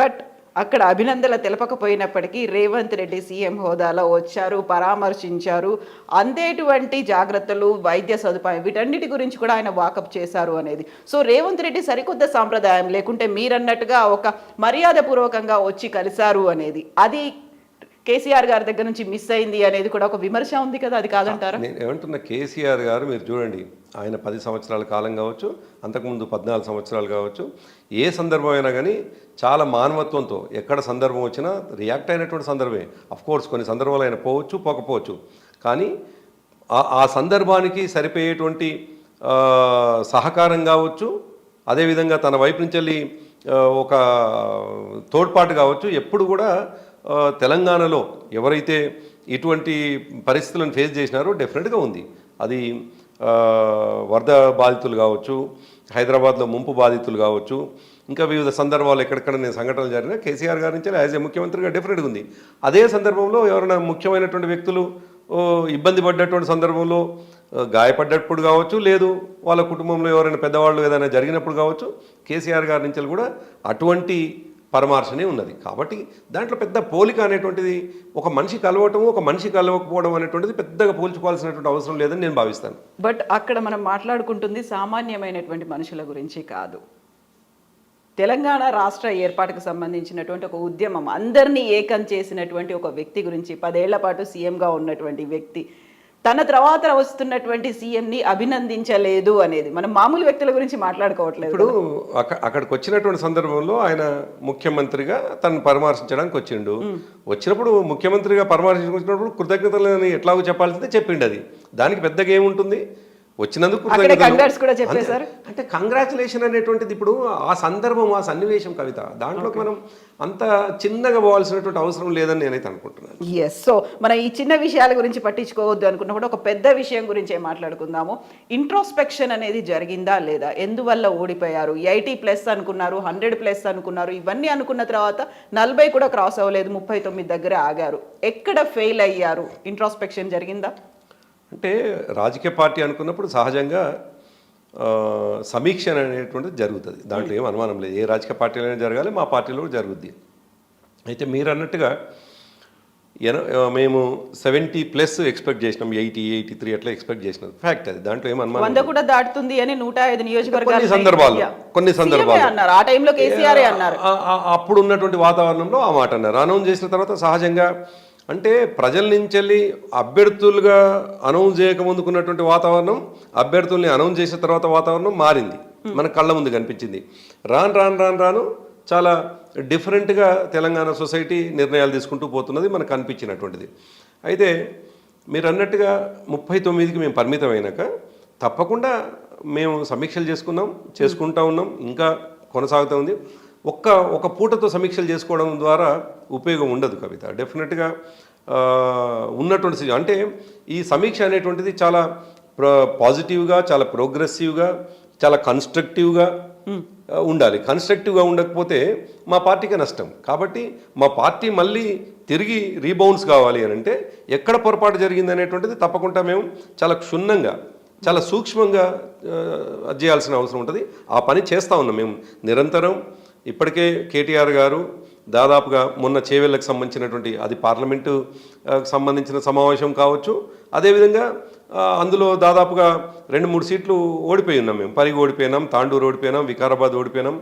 But అక్కడ అభినందనలు తెలపకపోయినప్పటికీ Revanth Reddy CM హోదాలో వచ్చారు పరామర్శించారు అందేటువంటి జాగ్రత్తలు వైద్య సదుపాయం వీటన్నిటి గురించి కూడా ఆయన వాకప్ చేశారు అనేది. సో రేవంత్ రెడ్డి సరికొత్త సాంప్రదాయం లేకుంటే మీరన్నట్టుగా ఒక మర్యాదపూర్వకంగా వచ్చి కలిశారు అనేది. అది కేసీఆర్ గారి దగ్గర నుంచి మిస్ అయింది అనేది కూడా ఒక విమర్శ ఉంది కదా అది కాదంటారా? నేను ఏమంటున్నా కేసీఆర్ గారు మీరు చూడండి ఆయన పది సంవత్సరాల కాలం కావచ్చు అంతకుముందు పద్నాలుగు సంవత్సరాలు కావచ్చు ఏ సందర్భం అయినా కానీ చాలా మానవత్వంతో ఎక్కడ సందర్భం వచ్చినా రియాక్ట్ అయినటువంటి సందర్భమే. కోర్స్ కొన్ని సందర్భాలు ఆయన పోవచ్చు పోకపోవచ్చు. కానీ ఆ- ఆ సందర్భానికి సరిపోయేటువంటి సహకారం కావచ్చు అదేవిధంగా తన వైపు నుంచి వెళ్ళి ఒక తోడ్పాటు కావచ్చు ఎప్పుడు కూడా తెలంగాణలో ఎవరైతే ఇటువంటి పరిస్థితులను ఫేస్ చేసినారో డెఫినెట్గా ఉంది. అది వరద బాధితులు కావచ్చు హైదరాబాద్లో ముంపు బాధితులు కావచ్చు ఇంకా వివిధ సందర్భాలు ఎక్కడెక్కడ నేను సంఘటనలు జరిగినా కేసీఆర్ గారి నుంచి యాజ్ ఏ ముఖ్యమంత్రిగా డెఫినెట్గా ఉంది. అదే సందర్భంలో ఎవరైనా ముఖ్యమైనటువంటి వ్యక్తులు ఇబ్బంది పడ్డటువంటి సందర్భంలో గాయపడ్డప్పుడు కావచ్చు లేదు వాళ్ళ కుటుంబంలో ఎవరైనా పెద్దవాళ్ళు ఏదైనా జరిగినప్పుడు కావచ్చు కేసీఆర్ గారి నుంచి కూడా అటువంటి పరామర్శనే ఉన్నది. కాబట్టి దాంట్లో పెద్ద పోలిక అనేటువంటిది ఒక మనిషి కలవటం ఒక మనిషి కలవకపోవడం అనేటువంటిది పెద్దగా పోల్చుకోవాల్సినటువంటి అవసరం లేదని నేను భావిస్తాను. బట్ అక్కడ మనం మాట్లాడుకుంటుంది సామాన్యమైనటువంటి మనుషుల గురించి కాదు. తెలంగాణ రాష్ట్ర ఏర్పాటుకు సంబంధించినటువంటి ఒక ఉద్యమం అందరినీ ఏకం చేసినటువంటి ఒక వ్యక్తి గురించి పదేళ్ళ పాటు సీఎంగా ఉన్నటువంటి వ్యక్తి తన తర్వాత వస్తున్నటువంటి సీఎంని అభినందించలేదు అనేది. మనం మామూలు వ్యక్తుల గురించి మాట్లాడుకోవట్లేదు ఇప్పుడు అక్క అక్కడికి వచ్చినటువంటి సందర్భంలో ఆయన ముఖ్యమంత్రిగా తను పరామర్శించడానికి వచ్చిండు. వచ్చినప్పుడు ముఖ్యమంత్రిగా పరామర్శించినప్పుడు కృతజ్ఞతలని ఎట్లాగో చెప్పాల్సిందే చెప్పిండు అది. దానికి పెద్దగా ఏముంటుంది? వచ్చినందుకు. అంటే కంగ్రాచులేషన్ అనేటువంటిది ఇప్పుడు ఆ సందర్భం ఆ సన్నివేశం కవిత. దాంట్లోకి మనం అంత చిన్నగా పోవాల్సినటువంటి అవసరం లేదని నేనైతే అనుకుంటున్నాను. ఎస్ సో మనం ఈ చిన్న విషయాల గురించి పట్టించుకోవద్దు అనుకున్నప్పుడు ఒక పెద్ద విషయం గురించే మాట్లాడుకుందాము. ఇంట్రోస్పెక్షన్ అనేది జరిగిందా లేదా? ఎందువల్ల ఓడిపోయారు? ఎయిటీ ప్లస్ అనుకున్నారు హండ్రెడ్ ప్లస్ అనుకున్నారు ఇవన్నీ అనుకున్న తర్వాత నలభై కూడా క్రాస్ అవ్వలేదు ముప్పై తొమ్మిది దగ్గర ఆగారు. ఎక్కడ ఫెయిల్ అయ్యారు? ఇంట్రోస్పెక్షన్ జరిగిందా? అంటే రాజకీయ పార్టీ అనుకున్నప్పుడు సహజంగా సమీక్ష అనేటువంటిది జరుగుతుంది. దాంట్లో ఏం అనుమానం లేదు. ఏ రాజకీయ పార్టీలో జరగాలి మా పార్టీలో కూడా జరుగుద్ది. అయితే మీరు అన్నట్టుగా ఎన మేము సెవెంటీ ప్లస్ ఎక్స్పెక్ట్ చేసినాం. ఎయిటీ ఎయిటీ త్రీ అట్లా ఎక్స్పెక్ట్ చేసినాం. ఫ్యాక్ట్ అది. దాంట్లో ఏం అనుమానం వంద కూడా దాటుతుంది అని నూట ఐదు నియోజకవర్గాలు కొన్ని సందర్భాల్లో, కొన్ని సందర్భాల్లో. అన్నారు. ఆ టైంలో కేసీఆర్ అన్నారు. అప్పుడు ఉన్నటువంటి వాతావరణంలో ఆ మాట అన్నారు. అనౌన్స్ చేసిన తర్వాత సహజంగా అంటే ప్రజల నుంచి వెళ్ళి అభ్యర్థులుగా అనౌన్స్ చేయకముందుకున్నటువంటి వాతావరణం అభ్యర్థుల్ని అనౌన్స్ చేసిన తర్వాత వాతావరణం మారింది. మన కళ్ళ ముందు కనిపించింది. రాను రాను రాను రాను చాలా డిఫరెంట్గా తెలంగాణ సొసైటీ నిర్ణయాలు తీసుకుంటూ పోతున్నది మనకు కనిపించినటువంటిది. అయితే మీరు అన్నట్టుగా ముప్పై తొమ్మిదికి మేము పరిమితం అయినాక తప్పకుండా మేము సమీక్షలు చేసుకున్నాం చేసుకుంటా ఉన్నాం ఇంకా కొనసాగుతూ ఉంది. ఒక్క ఒక పూటతో సమీక్షలు చేసుకోవడం ద్వారా ఉపయోగం ఉండదు కవిత. డెఫినెట్గా ఉన్నటువంటి అంటే ఈ సమీక్ష అనేటువంటిది చాలా ప్ర పాజిటివ్గా చాలా ప్రోగ్రెసివ్గా చాలా కన్స్ట్రక్టివ్గా ఉండాలి. కన్స్ట్రక్టివ్గా ఉండకపోతే మా పార్టీకి నష్టం. కాబట్టి మా పార్టీ మళ్ళీ తిరిగి రీబౌన్స్ కావాలి అని అంటే ఎక్కడ పొరపాటు జరిగింది అనేటువంటిది తప్పకుండా మేము చాలా క్షుణ్ణంగా చాలా సూక్ష్మంగా చేయాల్సిన అవసరం ఉంటుంది. ఆ పని చేస్తూ ఉన్నాం మేము. నిరంతరం ఇప్పటికే కేటీఆర్ గారు దాదాపుగా మొన్న చేవెళ్ళకు సంబంధించినటువంటి అది పార్లమెంటు సంబంధించిన సమావేశం కావచ్చు. అదేవిధంగా అందులో దాదాపుగా రెండు మూడు సీట్లు ఓడిపోయి ఉన్నాం మేము. పరిగి ఓడిపోయినాం తాండూరు ఓడిపోయినాం వికారాబాద్ ఓడిపోయినాం.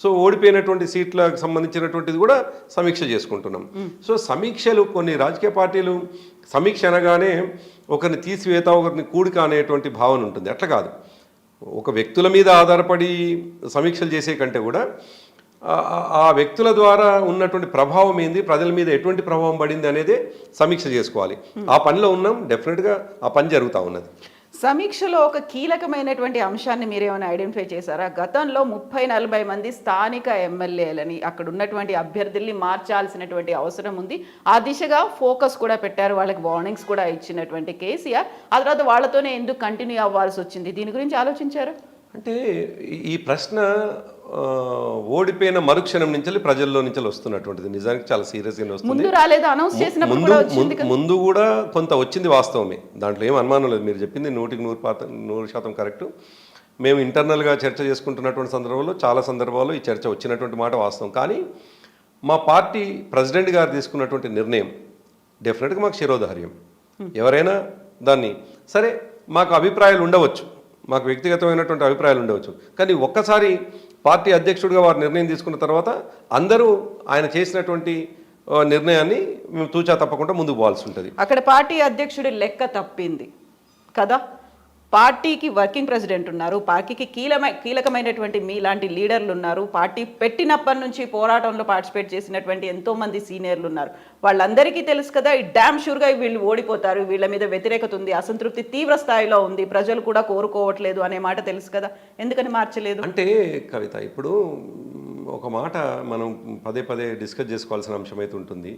సో ఓడిపోయినటువంటి సీట్లకు సంబంధించినటువంటిది కూడా సమీక్ష చేసుకుంటున్నాం. సో సమీక్షలు కొన్ని రాజకీయ పార్టీలు సమీక్ష అనగానే ఒకరిని తీసివేత ఒకరిని కూడిక అనేటువంటి భావన ఉంటుంది. అట్లా కాదు. ఒక వ్యక్తుల మీద ఆధారపడి సమీక్షలు చేసే కంటే కూడా ఆ- వ్యక్తుల ద్వారా ఉన్నటువంటి ప్రభావం ఏంది? ప్రజల మీద ఎటువంటి ప్రభావం పడింది అనేది సమీక్ష చేసుకోవాలి. ఆ పనిలో ఉన్నాం డెఫినెట్గా ఆ పని జరుగుతూ ఉన్నది. సమీక్షలో ఒక కీలకమైనటువంటి అంశాన్ని మీరేమైనా ఐడెంటిఫై చేశారా? గతంలో ముప్పై నలభై మంది స్థానిక ఎమ్మెల్యేలని అక్కడ ఉన్నటువంటి అభ్యర్థుల్ని మార్చాల్సినటువంటి అవసరం ఉంది. ఆ దిశగా ఫోకస్ కూడా పెట్టారు వాళ్ళకి వార్నింగ్స్ కూడా ఇచ్చినటువంటి కేసీఆర్. ఆ తర్వాత వాళ్ళతోనే ఎందుకు కంటిన్యూ అవ్వాల్సి వచ్చింది? దీని గురించి ఆలోచించారా? అంటే ఈ- ప్రశ్న ఓడిపోయిన మరుక్షణం నుంచి ప్రజల్లో నుంచి వస్తున్నటువంటిది. నిజానికి చాలా సీరియస్గా వస్తుంది. ముందు ముందు కూడా కొంత వచ్చింది వాస్తవమే. దాంట్లో ఏం అనుమానం లేదు. మీరు చెప్పింది నూటికి నూరు పాత నూరు శాతం కరెక్ట్. మేము ఇంటర్నల్గా చర్చ చేసుకుంటున్నటువంటి సందర్భంలో చాలా సందర్భాల్లో ఈ చర్చ వచ్చినటువంటి మాట వాస్తవం. కానీ మా పార్టీ ప్రెసిడెంట్ గారు తీసుకున్నటువంటి నిర్ణయం డెఫినెట్గా మాకు శిరోధార్యం. ఎవరైనా దాన్ని సరే మాకు అభిప్రాయాలు ఉండవచ్చు. మాకు వ్యక్తిగతమైనటువంటి అభిప్రాయాలు ఉండవచ్చు. కానీ ఒక్కసారి పార్టీ అధ్యక్షుడిగా వారు నిర్ణయం తీసుకున్న తర్వాత అందరూ ఆయన చేసినటువంటి నిర్ణయాన్ని మేము తూచా తప్పకుండా ముందుకు పోవాల్సి ఉంటుంది. అక్కడ పార్టీ అధ్యక్షుడి లెక్క తప్పింది కదా? పార్టీకి వర్కింగ్ ప్రెసిడెంట్ ఉన్నారు పార్టీకి కీలమై కీలకమైనటువంటి మీలాంటి లీడర్లు ఉన్నారు పార్టీ పెట్టినప్పటి నుంచి పోరాటంలో పార్టిసిపేట్ చేసినటువంటి ఎంతోమంది సీనియర్లు ఉన్నారు. వాళ్ళందరికీ తెలుసు కదా ఈ డ్యామ్ షూర్గా వీళ్ళు ఓడిపోతారు వీళ్ళ మీద వ్యతిరేకత ఉంది అసంతృప్తి తీవ్ర స్థాయిలో ఉంది ప్రజలు కూడా కోరుకోవట్లేదు అనే మాట తెలుసు కదా ఎందుకని మార్చలేదు? అంటే కవిత ఇప్పుడు ఒక మాట మనం పదే పదే డిస్కస్ చేసుకోవాల్సిన అంశం అయితే ఉంటుంది.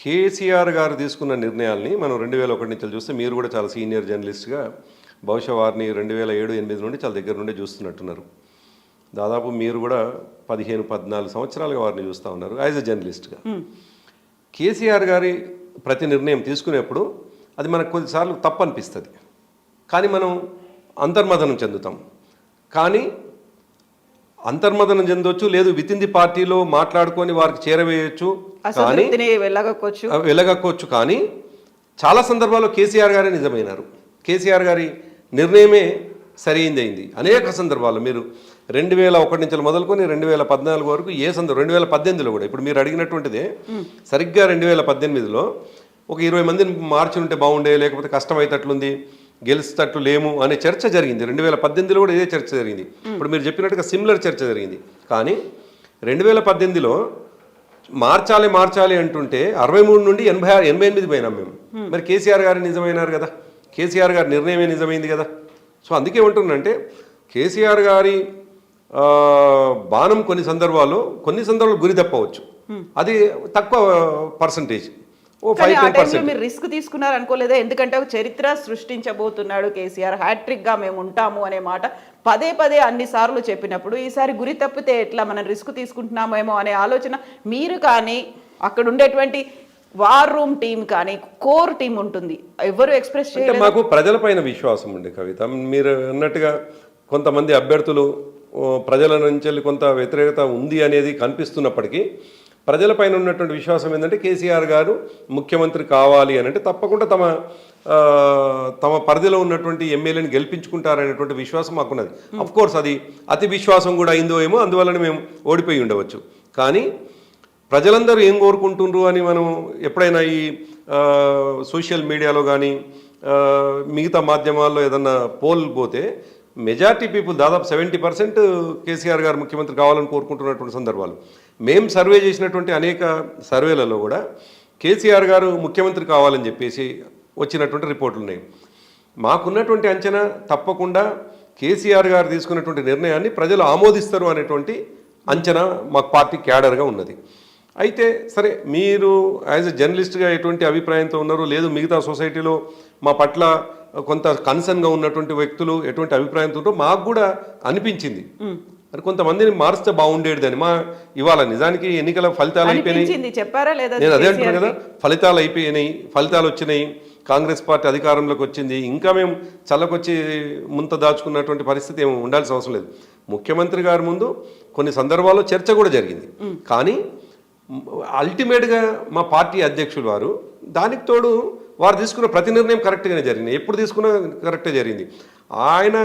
కేసీఆర్ గారు తీసుకున్న నిర్ణయాల్ని మనం రెండు వేల ఒకటి నుంచి చూస్తే మీరు కూడా చాలా సీనియర్ జర్నలిస్ట్గా బహుశా వారిని రెండు వేల ఏడు ఎనిమిది నుండి చాలా దగ్గర నుండి చూస్తున్నట్టున్నారు. దాదాపు మీరు కూడా పదిహేను పద్నాలుగు సంవత్సరాలుగా వారిని చూస్తూ ఉన్నారు యాజ్ ఎ జర్నలిస్ట్గా. కేసీఆర్ గారి ప్రతి నిర్ణయం తీసుకునేప్పుడు అది మనకు కొన్నిసార్లు తప్పు అనిపిస్తుంది కానీ మనం అంతర్మథనం చెందుతాం. కానీ అంతర్మథనం చెందొచ్చు లేదు విత్ ఇన్ ది పార్టీలో మాట్లాడుకొని వారికి చేరవేయచ్చు కానీ అసంతృప్తిని వెళ్ళగక్కొచ్చు. వెళ్ళగక్కోవచ్చు కానీ చాలా సందర్భాల్లో కేసీఆర్ గారే నిజమైనారు. కేసీఆర్ గారి నిర్ణయమే సరైంది అయింది అనేక సందర్భాల్లో మీరు రెండు వేల ఒకటి నుంచి మొదలుకొని రెండు వేల పద్నాలుగు వరకు ఏ సందర్భం రెండు వేల పద్దెనిమిదిలో కూడా ఇప్పుడు మీరు అడిగినటువంటిదే సరిగ్గా రెండు వేల పద్దెనిమిదిలో ఒక ఇరవై మందిని మార్చి ఉంటే బాగుండే లేకపోతే కష్టమైతట్లుంది గెలిచేటట్లు లేము అనే చర్చ జరిగింది. రెండు వేల పద్దెనిమిదిలో కూడా ఇదే చర్చ జరిగింది. ఇప్పుడు మీరు చెప్పినట్టుగా సిమిలర్ చర్చ జరిగింది. కానీ రెండు వేల పద్దెనిమిదిలో మార్చాలి మార్చాలి అంటుంటే అరవై మూడు నుండి ఎనభై ఆరు ఎనభై ఎనిమిది పోయినాం మేము. మరి కేసీఆర్ గారు నిజమైనారు కదా? కేసీఆర్ గారి నిర్ణయమే నిజమైంది కదా? సో అందుకే ఉంటుందంటే కేసీఆర్ గారి బాణం కొన్ని సందర్భాల్లో కొన్ని సందర్భాలు గురి తప్పవచ్చు. అది తక్కువ పర్సంటేజ్. కానీ ఆ టైంలో మీరు రిస్క్ తీసుకున్నారు అనుకోలేదా ఎందుకంటే ఒక చరిత్ర సృష్టించబోతున్నాడు కేసీఆర్. హ్యాట్రిక్గా మేము ఉంటాము అనే మాట పదే పదే అన్ని సార్లు చెప్పినప్పుడు ఈసారి గురి తప్పితే ఎట్లా మనం రిస్క్ తీసుకుంటున్నామేమో అనే ఆలోచన మీరు కానీ అక్కడ ఉండేటువంటి వార్ రూమ్ టీం కానీ కోర్ టీం ఉంటుంది. ఎవరు ఎక్స్ప్రెస్ అంటే చేయలేదు. మాకు ప్రజలపైన విశ్వాసం ఉండే కవిత. మీరు అన్నట్టుగా కొంతమంది అభ్యర్థులు ప్రజల నుంచి కొంత వ్యతిరేకత ఉంది అనేది కనిపిస్తున్నప్పటికీ ప్రజలపైన ఉన్నటువంటి విశ్వాసం ఏంటంటే కేసీఆర్ గారు ముఖ్యమంత్రి కావాలి అని అంటే తప్పకుండా తమ తమ పరిధిలో ఉన్నటువంటి ఎమ్మెల్యేని గెలిపించుకుంటారనేటువంటి విశ్వాసం మాకున్నది. అఫ్ కోర్స్ అది అతి విశ్వాసం కూడా అయిందో ఏమో అందువలన మేము ఓడిపోయి ఉండవచ్చు. కానీ ప్రజలందరూ ఏం కోరుకుంటుండ్రు అని మనం ఎప్పుడైనా ఈ సోషల్ మీడియాలో కానీ మిగతా మాధ్యమాల్లో ఏదన్నా పోల్ పోతే మెజార్టీ పీపుల్ దాదాపు సెవెంటీ పర్సెంట్ కేసీఆర్ గారు ముఖ్యమంత్రి కావాలని కోరుకుంటున్నటువంటి సందర్భాలు. మేము సర్వే చేసినటువంటి అనేక సర్వేలలో కూడా కేసీఆర్ గారు ముఖ్యమంత్రి కావాలని చెప్పేసి వచ్చినటువంటి రిపోర్ట్లు ఉన్నాయి. మాకున్నటువంటి అంచనా తప్పకుండా కేసీఆర్ గారు తీసుకున్నటువంటి నిర్ణయాన్ని ప్రజలు ఆమోదిస్తారు అనేటువంటి అంచనా మాకు పార్టీ క్యాడర్గా ఉన్నది. అయితే సరే మీరు యాజ్ ఎ జర్నలిస్ట్గా ఎటువంటి అభిప్రాయంతో ఉన్నారు లేదు మిగతా సొసైటీలో మా పట్ల కొంత కన్సర్న్గా ఉన్నటువంటి వ్యక్తులు ఎటువంటి అభిప్రాయంతో ఉన్నారో మాకు కూడా అనిపించింది. మరి కొంతమందిని మారిస్తే బాగుండేదని మా ఇవాళ నిజానికి ఎన్నికల ఫలితాలు అయిపోయినాయి. చెప్పారా లేదా నేను అదే అంటున్నాను కదా ఫలితాలు అయిపోయినాయి ఫలితాలు వచ్చినాయి. కాంగ్రెస్ పార్టీ అధికారంలోకి వచ్చింది. ఇంకా మేము చల్లకొచ్చి ముంత దాచుకున్నటువంటి పరిస్థితి ఏమి ఉండాల్సిన అవసరం లేదు. ముఖ్యమంత్రి గారి ముందు కొన్ని సందర్భాల్లో చర్చ కూడా జరిగింది. కానీ అల్టిమేట్గా మా పార్టీ అధ్యక్షులు వారు దానికి తోడు వారు తీసుకున్న ప్రతి నిర్ణయం కరెక్ట్గానే జరిగింది. ఎప్పుడు తీసుకున్నా కరెక్టే జరిగింది. ఆయన